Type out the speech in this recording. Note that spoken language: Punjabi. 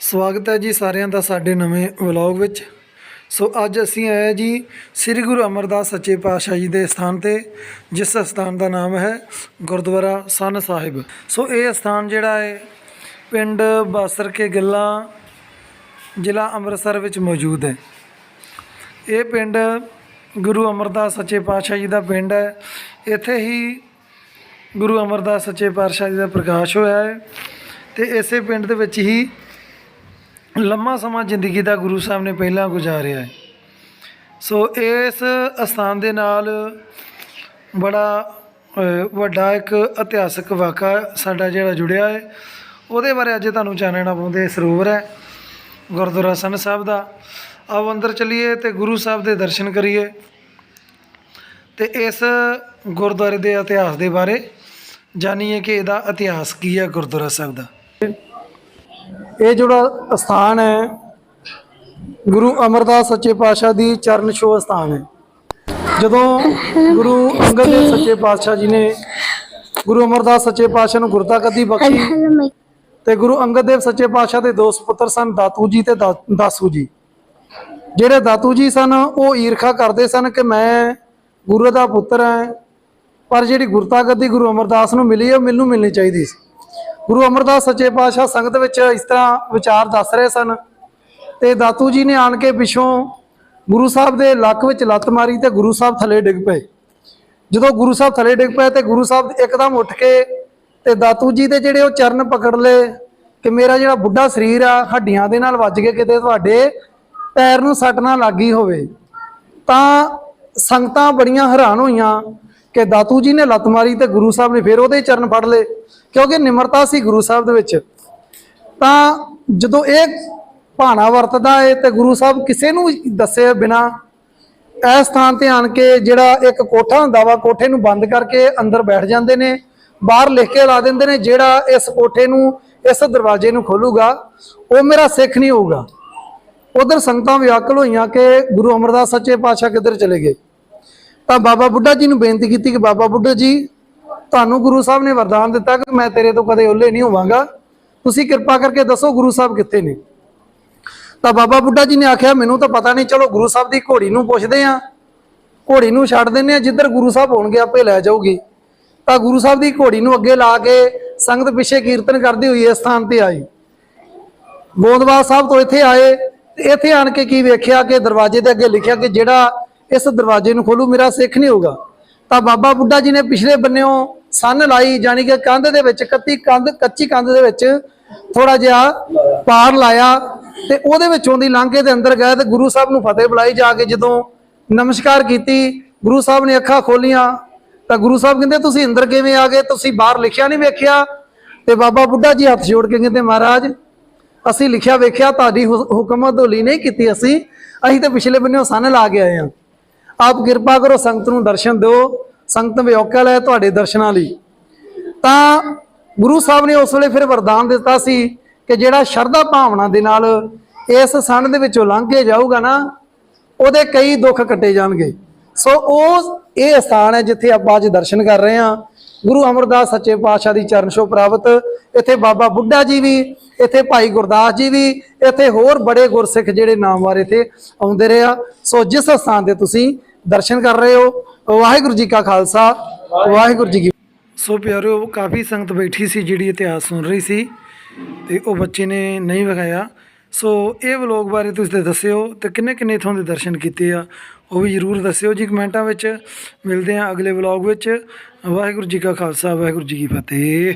ਸਵਾਗਤ ਹੈ ਜੀ ਸਾਰਿਆਂ ਦਾ ਸਾਡੇ ਨਵੇਂ ਵਲੌਗ ਵਿੱਚ। ਸੋ ਅੱਜ ਅਸੀਂ ਆਏ ਜੀ ਸ੍ਰੀ ਗੁਰੂ ਅਮਰਦਾਸ ਸੱਚੇ ਪਾਤਸ਼ਾਹ ਜੀ ਦੇ ਸਥਾਨ ਤੇ, ਜਿਸ ਸਥਾਨ ਦਾ ਨਾਮ ਹੈ ਗੁਰਦੁਆਰਾ ਸਨ ਸਾਹਿਬ। ਸੋ ਇਹ ਸਥਾਨ ਜਿਹੜਾ ਹੈ, ਪਿੰਡ ਬਾਸਰ ਕੇ ਗੱਲਾਂ, ਜ਼ਿਲ੍ਹਾ ਅੰਮ੍ਰਿਤਸਰ ਵਿੱਚ ਮੌਜੂਦ ਹੈ। ਇਹ ਪਿੰਡ ਗੁਰੂ ਅਮਰਦਾਸ ਸੱਚੇ ਪਾਤਸ਼ਾਹ ਜੀ ਦਾ ਪਿੰਡ ਹੈ। ਇੱਥੇ ਹੀ ਗੁਰੂ ਅਮਰਦਾਸ ਸੱਚੇ ਪਾਤਸ਼ਾਹ ਜੀ ਦਾ ਪ੍ਰਕਾਸ਼ ਹੋਇਆ ਹੈ ਤੇ ਇਸੇ ਪਿੰਡ ਦੇ ਵਿੱਚ ਹੀ ਲੰਮਾ ਸਮਾਂ ਜ਼ਿੰਦਗੀ ਦਾ ਗੁਰੂ ਸਾਹਿਬ ਨੇ ਪਹਿਲਾਂ ਗੁਜ਼ਾਰਿਆ ਹੈ। ਸੋ ਇਸ ਅਸਥਾਨ ਦੇ ਨਾਲ ਬੜਾ ਵੱਡਾ ਇੱਕ ਇਤਿਹਾਸਕ ਵਾਕਾ ਸਾਡਾ ਜਿਹੜਾ ਜੁੜਿਆ ਹੈ। ਉਹਦੇ ਬਾਰੇ ਅੱਜ ਤੁਹਾਨੂੰ ਜਾਣਨਾ ਪਾਉਂਦੇ ਸਰੋਵਰ ਹੈ ਗੁਰਦੁਆਰਾ ਸਨ ਸਾਹਿਬ ਦਾ। ਆਓ ਅੰਦਰ ਚੱਲੀਏ ਤੇ ਗੁਰੂ ਸਾਹਿਬ ਦੇ ਦਰਸ਼ਨ ਕਰੀਏ। ਤੇ ਇਸ ਗੁਰਦੁਆਰੇ ਦੇ ਇਤਿਹਾਸ ਦੇ ਬਾਰੇ ਜਾਣੀਏ ਕਿ ਇਹਦਾ ਇਤਿਹਾਸ ਕੀ ਹੈ ਗੁਰਦੁਆਰਾ ਸਾਹਿਬ ਦਾ। ਇਹ ਜਿਹੜਾ ਸਥਾਨ ਹੈ ਗੁਰੂ ਅਮਰਦਾਸ ਸੱਚੇ ਪਾਤਸ਼ਾਹ ਦੀ ਚਰਨ ਛੋਹ ਸਥਾਨ ਹੈ। ਜਦੋਂ ਗੁਰੂ ਅੰਗਦ ਦੇਵ ਸੱਚੇ ਪਾਤਸ਼ਾਹ ਜੀ ਨੇ ਗੁਰੂ ਅਮਰਦਾਸ ਸੱਚੇ ਪਾਤਸ਼ਾਹ ਨੂੰ ਗੁਰਤਾ ਗੱਦੀ ਬਖਸ਼ੀ ਤੇ ਗੁਰੂ ਅੰਗਦ ਦੇਵ ਸੱਚੇ ਪਾਤਸ਼ਾਹ ਦੇ ਦੋ ਸੁਪੁੱਤਰ ਸਨ ਦਾਤੂ ਜੀ ਤੇ ਦਾਸੂ ਜੀ। ਜਿਹੜੇ ਦਾਤੂ ਜੀ ਸਨ ਉਹ ਈਰਖਾ ਕਰਦੇ ਸਨ ਕਿ ਮੈਂ ਗੁਰੂ ਦਾ ਪੁੱਤਰ ਹਾਂ ਪਰ ਜਿਹੜੀ ਗੁਰਤਾ ਗੱਦੀ ਗੁਰੂ ਅਮਰਦਾਸ ਨੂੰ ਮਿਲੀ ਉਹ ਮੈਨੂੰ ਮਿਲਣੀ ਚਾਹੀਦੀ ਸੀ। ਗੁਰੂ ਅਮਰਦਾਸ ਸੱਚੇ ਪਾਤਸ਼ਾਹ ਸੰਗਤ ਵਿੱਚ ਇਸ ਤਰ੍ਹਾਂ ਵਿਚਾਰ ਦੱਸ ਰਹੇ ਸਨ ਤੇ ਦਾਤੂ ਜੀ ਨੇ ਆਣ ਕੇ ਪਿੱਛੋਂ ਗੁਰੂ ਸਾਹਿਬ ਦੇ ਲੱਕ ਵਿੱਚ ਲੱਤ ਮਾਰੀ ਤੇ ਗੁਰੂ ਸਾਹਿਬ ਥੱਲੇ ਡਿੱਗ ਪਏ। ਜਦੋਂ ਗੁਰੂ ਸਾਹਿਬ ਥੱਲੇ ਡਿੱਗ ਪਏ ਤੇ ਗੁਰੂ ਸਾਹਿਬ ਇੱਕਦਮ ਉੱਠ ਕੇ ਤੇ ਦਾਤੂ ਜੀ ਦੇ ਜਿਹੜੇ ਉਹ ਚਰਨ ਪਕੜ ਲਏ ਕਿ ਮੇਰਾ ਜਿਹੜਾ ਬੁੱਢਾ ਸਰੀਰ ਆ, ਹੱਡੀਆਂ ਦੇ ਨਾਲ ਵੱਜ ਕੇ ਕਿਤੇ ਤੁਹਾਡੇ ਪੈਰ ਨੂੰ ਸੱਟ ਨਾ ਲੱਗੀ ਹੋਵੇ। ਤਾਂ ਸੰਗਤਾਂ ਬੜੀਆਂ ਹੈਰਾਨ ਹੋਈਆਂ ਕਿ ਦਾਤੂ ਜੀ ਨੇ ਲੱਤ ਮਾਰੀ ਤੇ ਗੁਰੂ ਸਾਹਿਬ ਨੇ ਫਿਰ ਉਹਦੇ ਚਰਨ ਫੜ ਲਏ, ਕਿਉਂਕਿ ਨਿਮਰਤਾ ਸੀ ਗੁਰੂ ਸਾਹਿਬ ਦੇ ਵਿੱਚ। ਤਾਂ ਜਦੋਂ ਇਹ ਭਾਣਾ ਵਰਤਦਾ ਏ ਤੇ ਗੁਰੂ ਸਾਹਿਬ ਕਿਸੇ ਨੂੰ ਦੱਸੇ ਬਿਨਾ ਇਸ ਸਥਾਨ ਤੇ ਆਣ ਕੇ ਜਿਹੜਾ ਇੱਕ ਕੋਠਾ ਹੁੰਦਾ ਵਾ, ਕੋਠੇ ਨੂੰ ਬੰਦ ਕਰਕੇ ਅੰਦਰ ਬੈਠ ਜਾਂਦੇ ਨੇ, ਬਾਹਰ ਲਿਖ ਕੇ ਲਾ ਦਿੰਦੇ ਨੇ, ਜਿਹੜਾ ਇਸ ਕੋਠੇ ਨੂੰ, ਇਸ ਦਰਵਾਜ਼ੇ ਨੂੰ ਖੋਲੂਗਾ, ਉਹ ਮੇਰਾ ਸਿੱਖ ਨਹੀਂ ਹੋਊਗਾ। ਉਧਰ ਸੰਗਤਾਂ ਵਿਆਕਲ ਹੋਈਆਂ ਕਿ ਗੁਰੂ ਅਮਰਦਾਸ ਸੱਚੇ ਪਾਤਸ਼ਾਹ ਕਿੱਧਰ ਚਲੇ ਗਏ। ਤਾਂ ਬਾਬਾ ਬੁੱਢਾ ਜੀ ਨੂੰ ਬੇਨਤੀ ਕੀਤੀ ਕਿ ਬਾਬਾ ਬੁੱਢਾ ਜੀ, ਤੁਹਾਨੂੰ ਗੁਰੂ ਸਾਹਿਬ ਨੇ ਵਰਦਾਨ ਦਿੱਤਾ ਕਿ ਮੈਂ ਤੇਰੇ ਤੋਂ ਕਦੇ ਓਲੇ ਨਹੀਂ ਹੋਵਾਂਗਾ। ਤੁਸੀਂ ਕਿਰਪਾ ਕਰਕੇ ਦੱਸੋ ਗੁਰੂ ਸਾਹਿਬ ਕਿੱਥੇ ਨੇ। ਤਾਂ ਬਾਬਾ ਬੁੱਢਾ ਜੀ ਨੇ ਆਖਿਆ, ਮੈਨੂੰ ਤਾਂ ਪਤਾ ਨਹੀਂ, ਚਲੋ ਗੁਰੂ ਸਾਹਿਬ ਦੀ ਘੋੜੀ ਨੂੰ ਪੁੱਛਦੇ ਆ। ਘੋੜੀ ਨੂੰ ਛੱਡ ਦਿੰਦੇ ਆ, ਜਿੱਧਰ ਗੁਰੂ ਸਾਹਿਬ ਹੋਣਗੇ, ਆਪੇ ਲੈ ਜਾਊਗੀ। ਤਾਂ ਗੁਰੂ ਸਾਹਿਬ ਦੀ ਘੋੜੀ ਨੂੰ ਅੱਗੇ ਲਾ ਕੇ ਸੰਗਤ ਪਿੱਛੇ ਕੀਰਤਨ ਕਰਦੀ ਹੋਈ ਇਸ ਸਥਾਨ ਤੇ ਆਈ। ਗੋਂਦਵਾਲ ਸਾਹਿਬ ਤੋਂ ਇੱਥੇ ਆਏ ਇੱਥੇ ਆਣ ਕੇ ਕੀ ਵੇਖਿਆ ਕਿ ਦਰਵਾਜ਼ੇ ਦੇ ਅੱਗੇ ਲਿਖਿਆ ਕਿ ਜਿਹੜਾ ਇਸ ਦਰਵਾਜ਼ੇ ਨੂੰ ਖੋਲੂ, ਮੇਰਾ ਸਿੱਖ ਨਹੀਂ ਹੋਊਗਾ। ਤਾਂ ਬਾਬਾ ਬੁੱਢਾ ਜੀ ਨੇ ਪਿਛਲੇ ਬੰਨਿਓ ਸੰਨ ਲਾਈ ਜਾਨੀ ਕਿ ਕੰਧ ਦੇ ਵਿੱਚ, ਕੱਤੀ ਕੰਧ, ਕੱਚੀ ਕੰਧ ਦੇ ਵਿੱਚ ਥੋੜਾ ਜਿਹਾ ਪਾਰ ਲਾਇਆ ਤੇ ਉਹਦੇ ਵਿੱਚੋਂ ਦੀ ਲੰਘ ਦੇ ਅੰਦਰ ਗਏ ਤੇ ਗੁਰੂ ਸਾਹਿਬ ਨੂੰ ਫਤਿਹ ਬੁਲਾਈ ਜਾ ਕੇ ਜਦੋਂ ਨਮਸਕਾਰ ਕੀਤੀ, ਗੁਰੂ ਸਾਹਿਬ ਨੇ ਅੱਖਾਂ ਖੋਲੀਆਂ। ਤਾਂ ਗੁਰੂ ਸਾਹਿਬ ਕਹਿੰਦੇ, ਤੁਸੀਂ ਅੰਦਰ ਕਿਵੇਂ ਆ ਗਏ? ਤੁਸੀਂ ਬਾਹਰ ਲਿਖਿਆ ਨਹੀਂ ਵੇਖਿਆ? ਤੇ ਬਾਬਾ ਬੁੱਢਾ ਜੀ ਹੱਥ ਜੋੜ ਕੇ ਕਹਿੰਦੇ, ਮਹਾਰਾਜ, ਅਸੀਂ ਲਿਖਿਆ ਵੇਖਿਆ, ਤੁਹਾਡੀ ਹੁ- ਹੁਕਮ ਅਦੋਲੀ ਨਹੀਂ ਕੀਤੀ ਅਸੀਂ। ਅਸੀਂ ਤਾਂ ਪਿਛਲੇ ਬੰਨਿਓ ਸੰਨ ਲਾ ਕੇ ਆਏ ਹਾਂ। ਆਪ ਕਿਰਪਾ ਕਰੋ ਸੰਗਤ ਨੂੰ ਦਰਸ਼ਨ ਦਿਓ। ਸੰਗਤ ਵਿਓਕਲ ਹੈ ਤੁਹਾਡੇ ਦਰਸ਼ਨਾਂ ਲਈ। ਤਾਂ ਗੁਰੂ ਸਾਹਿਬ ਨੇ ਉਸ ਵੇਲੇ ਫਿਰ ਵਰਦਾਨ ਦਿੱਤਾ ਸੀ ਕਿ ਜਿਹੜਾ ਸ਼ਰਧਾ ਭਾਵਨਾ ਦੇ ਨਾਲ ਇਸ ਸੰਨ ਦੇ ਵਿੱਚੋਂ ਲੰਘ ਕੇ ਜਾਊਗਾ ਨਾ, ਉਹਦੇ ਕਈ ਦੁੱਖ ਕੱਟੇ ਜਾਣਗੇ। ਸੋ ਉਹ ਇਹ ਸਥਾਨ ਹੈ ਜਿੱਥੇ ਆਪਾਂ ਅੱਜ ਦਰਸ਼ਨ ਕਰ ਰਹੇ ਹਾਂ। ਗੁਰੂ ਅਮਰਦਾਸ ਸੱਚੇ ਪਾਤਸ਼ਾਹ ਦੀ ਚਰਨ ਛੋਹ ਪ੍ਰਾਪਤ। ਇੱਥੇ ਬਾਬਾ ਬੁੱਢਾ ਜੀ ਵੀ, ਇੱਥੇ ਭਾਈ ਗੁਰਦਾਸ ਜੀ ਵੀ, ਇੱਥੇ ਹੋਰ ਬੜੇ ਗੁਰਸਿੱਖ ਜਿਹੜੇ ਨਾਮਵਾਰ ਇੱਥੇ ਆਉਂਦੇ ਰਹੇ ਆ। ਸੋ ਜਿਸ ਸਥਾਨ 'ਤੇ ਤੁਸੀਂ ਦਰਸ਼ਨ ਕਰ ਰਹੇ ਹੋ। ਵਾਹਿਗੁਰੂ ਜੀ ਕਾ ਖਾਲਸਾ, ਵਾਹਿਗੁਰੂ ਜੀ ਕੀ ਸੋ ਪਿਆਰਿਓ, ਕਾਫੀ ਸੰਗਤ ਬੈਠੀ ਸੀ ਜਿਹੜੀ ਇਤਿਹਾਸ ਸੁਣ ਰਹੀ ਸੀ ਤੇ ਉਹ ਬੱਚੇ ਨੇ ਨਹੀਂ ਵਿਖਾਇਆ। ਸੋ ਇਹ ਵਲੋਗ ਬਾਰੇ ਤੁਸੀਂ ਤੇ ਦੱਸਿਓ ਤੇ ਕਿੰਨੇ ਕਿੰਨੇ ਇਥੋਂ ਦੇ ਦਰਸ਼ਨ ਕੀਤੇ ਆ, ਉਹ ਵੀ ਜਰੂਰ ਦੱਸਿਓ ਜੀ ਕਮੈਂਟਾਂ ਵਿੱਚ। ਮਿਲਦੇ ਆ ਅਗਲੇ ਵਲੋਗ ਵਿੱਚ। ਵਾਹਿਗੁਰੂ ਜੀ ਕਾ ਖਾਲਸਾ, ਵਾਹਿਗੁਰੂ ਜੀ ਕੀ ਫਤਿਹ।